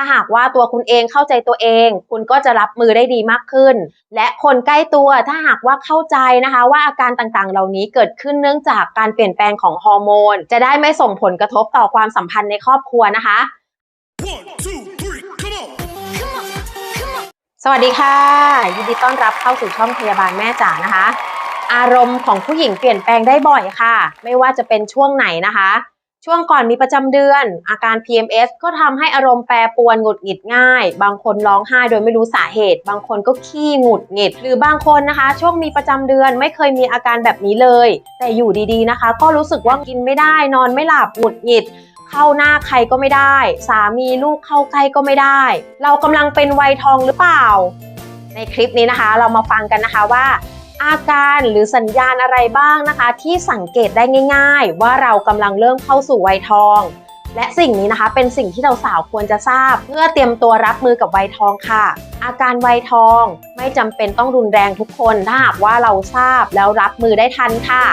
ถ้าหากว่าตัวคุณเองเข้าใจตัวเอง คุณก็จะรับมือได้ดีมากขึ้น และคนใกล้ตัวถ้าหากว่าเข้าใจนะคะ ว่าอาการต่างๆ เหล่านี้เกิดขึ้นเนื่องจากการเปลี่ยนแปลงของฮอร์โมน จะได้ไม่ส่งผลกระทบต่อความสัมพันธ์ในครอบครัวนะคะ One, two, three, come on! สวัสดีค่ะ ยินดีต้อนรับเข้าสู่ช่องพยาบาลแม่จ๋านะคะ อารมณ์ของผู้หญิงเปลี่ยนแปลงได้บ่อยค่ะ ไม่ว่าจะเป็นช่วงไหนนะคะ ช่วงก่อนมีประจำเดือน อาการ PMS ก็ทำให้อารมณ์แปรปรวนหงุดหงิดง่าย บางคนร้องไห้โดยไม่รู้สาเหตุ บางคนก็ขี้หงุดหงิด หรือบางคนนะคะ ช่วงมีประจำเดือนไม่เคยมีอาการแบบนี้เลย แต่อยู่ดีๆนะคะ ก็รู้สึกว่ากินไม่ได้ นอนไม่หลับหงุดหงิดเข้าหน้าใครก็ไม่ได้ สามีลูกเข้าใกล้ก็ไม่ได้ เรากำลังเป็นวัยทองหรือเปล่า ในคลิปนี้นะคะ เรามาฟังกันนะคะว่า อาการหรือสัญญาณอะไรบ้างนะคะ ที่สังเกตได้ง่าย ๆ ว่าเรากำลังเริ่มเข้าสู่วัยทอง และสิ่งนี้นะคะเป็นสิ่งที่เราสาวควรจะทราบ เพื่อเตรียมตัวรับมือกับวัยทองค่ะ อาการวัยทองไม่จำเป็นต้องรุนแรงทุกคนถ้าหากว่าเราทราบแล้วรับมือได้ทันค่ะ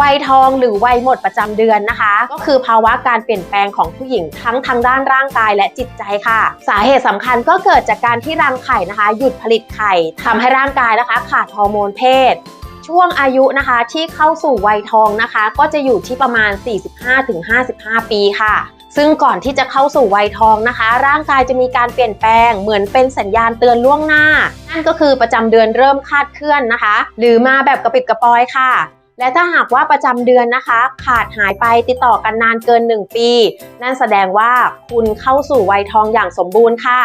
วัยทองหรือวัยหมดประจำเดือนนะคะ ก็คือภาวะการเปลี่ยนแปลงของผู้หญิงทั้งทางด้านร่างกายและจิตใจค่ะ สาเหตุสำคัญก็เกิดจากการที่รังไข่นะคะ หยุดผลิตไข่ทำให้ร่างกายนะคะ ขาดฮอร์โมนเพศช่วงอายุนะคะที่เข้าสู่วัยทองนะคะ ก็จะอยู่ที่ประมาณ 45-55 ปีค่ะ ซึ่งก่อนที่จะเข้าสู่วัยทองนะคะ ร่างกายจะมีการเปลี่ยนแปลงเหมือนเป็นสัญญาณเตือนล่วงหน้า นั่นก็คือประจำเดือนเริ่มคาดเคลื่อนนะคะ หรือมาแบบกระปิดกระปอยค่ะ และถ้าหากว่าประจำเดือนนะคะ ขาดหายไปติดต่อกันนานเกิน 1 ปี นั่นแสดงว่าคุณเข้าสู่วัยทองอย่างสมบูรณ์ค่ะ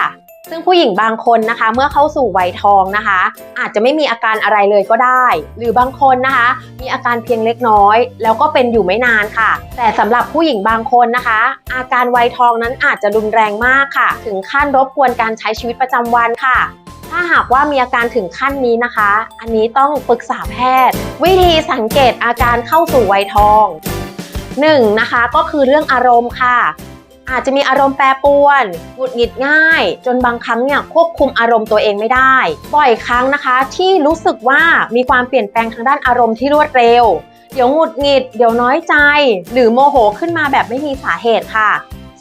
ซึ่งผู้หญิงบางคนนะคะ เมื่อเข้าสู่วัยทองนะคะ อาจจะไม่มีอาการอะไรเลยก็ได้ หรือบางคนนะคะ มีอาการเพียงเล็กน้อย แล้วก็เป็นอยู่ไม่นานค่ะ แต่สำหรับผู้หญิงบางคนนะคะ อาการวัยทองนั้นอาจจะรุนแรงมากค่ะ ถึงขั้นรบกวนการใช้ชีวิตประจำวันค่ะ ถ้าหากว่ามีอาการถึงขั้นนี้นะคะ อันนี้ต้องปรึกษาแพทย์ วิธีสังเกตอาการเข้าสู่วัยทอง 1. นะคะก็คือเรื่องอารมณ์ค่ะ อาจจะมีอารมณ์แปรปรวนหงุดหงิดง่าย จนบางครั้งเนี่ยควบคุมอารมณ์ตัวเองไม่ได้ บ่อยครั้งนะคะที่รู้สึกว่ามีความเปลี่ยนแปลงทางด้านอารมณ์ที่รวดเร็ว เดี๋ยวหงุดหงิด เดี๋ยวน้อยใจ หรือโมโหขึ้นมาแบบไม่มีสาเหตุค่ะ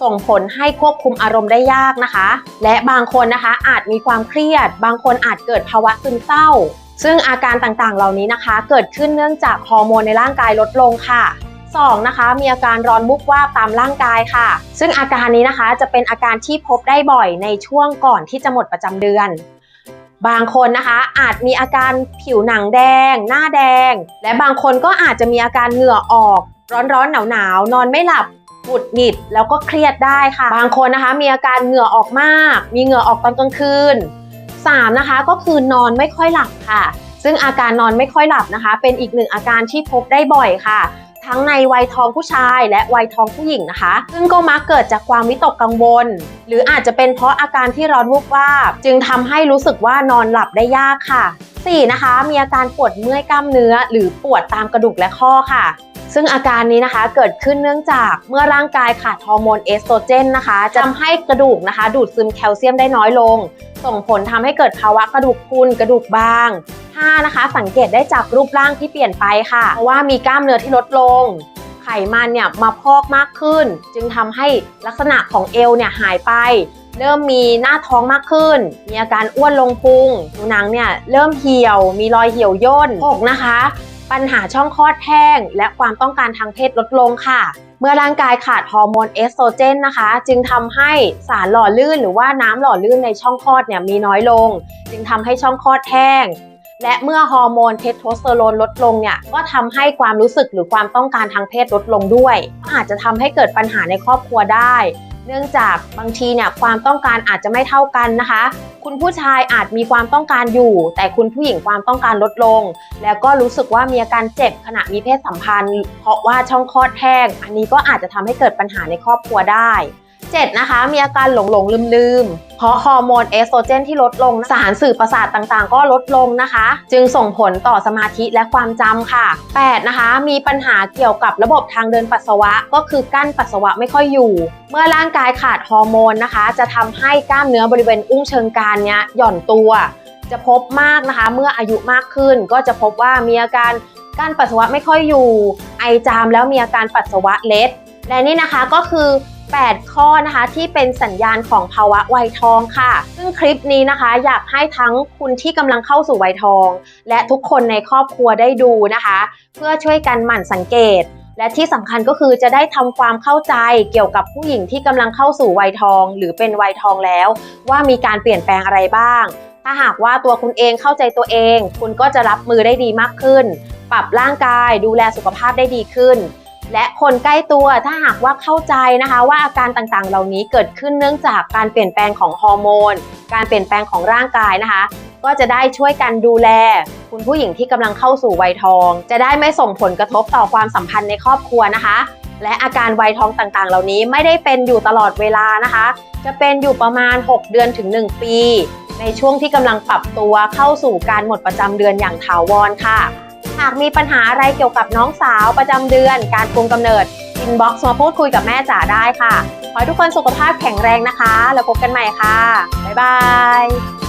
ส่งผลให้ควบคุมอารมณ์ได้ยากนะคะ และบางคนนะคะอาจมีความเครียด บางคนอาจเกิดภาวะซึมเศร้า ซึ่งอาการต่างๆ เหล่านี้นะคะ เกิดขึ้นเนื่องจากฮอร์โมนในร่างกายลดลงค่ะ 2. นะคะ มีอาการร้อนบุบวาบตามร่างกายค่ะ ซึ่งอาการนี้นะคะจะเป็นอาการที่พบได้บ่อยในช่วงก่อนที่จะหมดประจำเดือน บางคนนะคะอาจมีอาการผิวหนังแดง หน้าแดง และบางคนก็อาจจะมีอาการเหงื่อออก ร้อนๆหนาวๆนอนไม่หลับ หงุดหงิดแล้วก็เครียดได้ค่ะ บางคนนะคะมีอาการเหงื่อออกมาก มีเหงื่อออกตอนกลางคืน 3. นะคะก็คือนอนไม่ค่อยหลับค่ะ ซึ่งอาการนอนไม่ค่อยหลับนะคะ เป็นอีกหนึ่งอาการที่พบได้บ่อยค่ะ ทั้งในวัยทองผู้ชายและวัยทองผู้หญิงนะคะ ซึ่งก็มักเกิดจากความวิตกกังวล หรืออาจจะเป็นเพราะอาการที่ร้อนวูบวาบจึงทำให้รู้สึกว่านอนหลับได้ยากค่ะ 4. นะคะมีอาการปวดเมื่อยกล้ามเนื้อ หรือปวดตามกระดูกและข้อค่ะ ซึ่งอาการนี้นะคะเกิดขึ้นเนื่องจากเมื่อร่างกายขาดฮอร์โมนเอสโตรเจนนะคะจะทำให้กระดูกนะคะ ดูดซึมแคลเซียมได้น้อยลง ส่งผลทำให้เกิดภาวะกระดูกพรุนกระดูกบาง 5. นะคะ สังเกตได้จากรูปร่างที่เปลี่ยนไปค่ะ เพราะว่ามีกล้ามเนื้อที่ลดลง ไขมันเนี่ยมาพอกมากขึ้น จึงทำให้ลักษณะของเอวเนี่ยหายไป เริ่มมีหน้าท้องมากขึ้น มีอาการอ้วนลงพุงผิวหนังเนี่ยเริ่มเหี่ยว มีรอยเหี่ยวย่นอกนะคะ ปัญหาช่องคลอดแห้ง และความต้องการทางเพศลดลงค่ะ เมื่อร่างกายขาดฮอร์โมนเอสโตรเจนนะคะ จึงทำให้สารหล่อลื่นหรือว่าน้ำหล่อลื่นในช่องคลอดเนี่ยมีน้อยลง จึงทำให้ช่องคลอดแห้งและเมื่อฮอร์โมนเทสโทสเตอโรนลดลงเนี่ยก็ทำให้ความรู้สึกหรือความต้องการทางเพศลดลงด้วย อาจจะทำให้เกิดปัญหาในครอบครัวได้ เนื่องจากบางทีเนี่ยความต้องการอาจจะไม่เท่ากันนะคะ คุณผู้ชายอาจมีความต้องการอยู่ แต่คุณผู้หญิงความต้องการลดลง แล้วก็รู้สึกว่ามีอาการเจ็บขณะมีเพศสัมพันธ์ เพราะว่าช่องคลอดแห้ง อันนี้ก็อาจจะทำให้เกิดปัญหาในครอบครัวได้ 7. นะคะมีอาการหลงหลงลืมลืมเพราะฮอร์โมนเอสโตรเจนที่ลดลง สารสื่อประสาทต่างๆ ก็ลดลงนะคะ จึงส่งผลต่อสมาธิและความจำค่ะ 8. นะคะ มีปัญหาเกี่ยวกับระบบทางเดินปัสสาวะ ก็คือกั้นปัสสาวะไม่ค่อยอยู่ เมื่อร่างกายขาดฮอร์โมนนะคะ จะทำให้กล้ามเนื้อบริเวณอุ้งเชิงกรานเนี้ยหย่อนตัว จะพบมากนะคะ เมื่ออายุมากขึ้นก็จะพบว่ามีอาการการปัสสาวะไม่ค่อยอยู่ ไอจามแล้วมีอาการปัสสาวะเล็ด และนี่นะคะก็คือ 8 ข้อนะคะที่เป็นสัญญาณของภาวะวัยทองค่ะ ซึ่งคลิปนี้นะคะอยากให้ทั้งคุณที่กำลังเข้าสู่วัยทอง และทุกคนในครอบครัวได้ดูนะคะ เพื่อช่วยกันหมั่นสังเกต และที่สำคัญก็คือจะได้ทำความเข้าใจเกี่ยวกับผู้หญิงที่กำลังเข้าสู่วัยทอง หรือเป็นวัยทองแล้ว ว่ามีการเปลี่ยนแปลงอะไรบ้าง ถ้าหากว่าตัวคุณเองเข้าใจตัวเอง คุณก็จะรับมือได้ดีมากขึ้น ปรับร่างกายดูแลสุขภาพได้ดีขึ้น และคนใกล้ตัวถ้าหากว่าเข้าใจนะคะว่าอาการต่างๆ เหล่านี้เกิดขึ้นเนื่องจากการเปลี่ยนแปลงของฮอร์โมน การเปลี่ยนแปลงของร่างกายนะคะ ก็จะได้ช่วยกันดูแล คุณผู้หญิงที่กำลังเข้าสู่วัยทอง จะได้ไม่ส่งผลกระทบต่อความสัมพันธ์ในครอบครัวนะคะ และอาการวัยทองต่างๆ เหล่านี้ไม่ได้เป็นอยู่ตลอดเวลานะคะ จะเป็นอยู่ประมาณ 6 เดือนถึง 1 ปี ในช่วงที่กำลังปรับตัวเข้าสู่การหมดประจำเดือนอย่างถาวรค่ะ หากมีปัญหาอะไรเกี่ยวกับน้องสาวประจำเดือน การคุมกำเนิดอินบ็อกซ์มาพูดคุยกับแม่จ๋าได้ค่ะ ขอให้ทุกคนสุขภาพแข็งแรงนะคะ แล้วพบกันใหม่ค่ะ บ๊ายบาย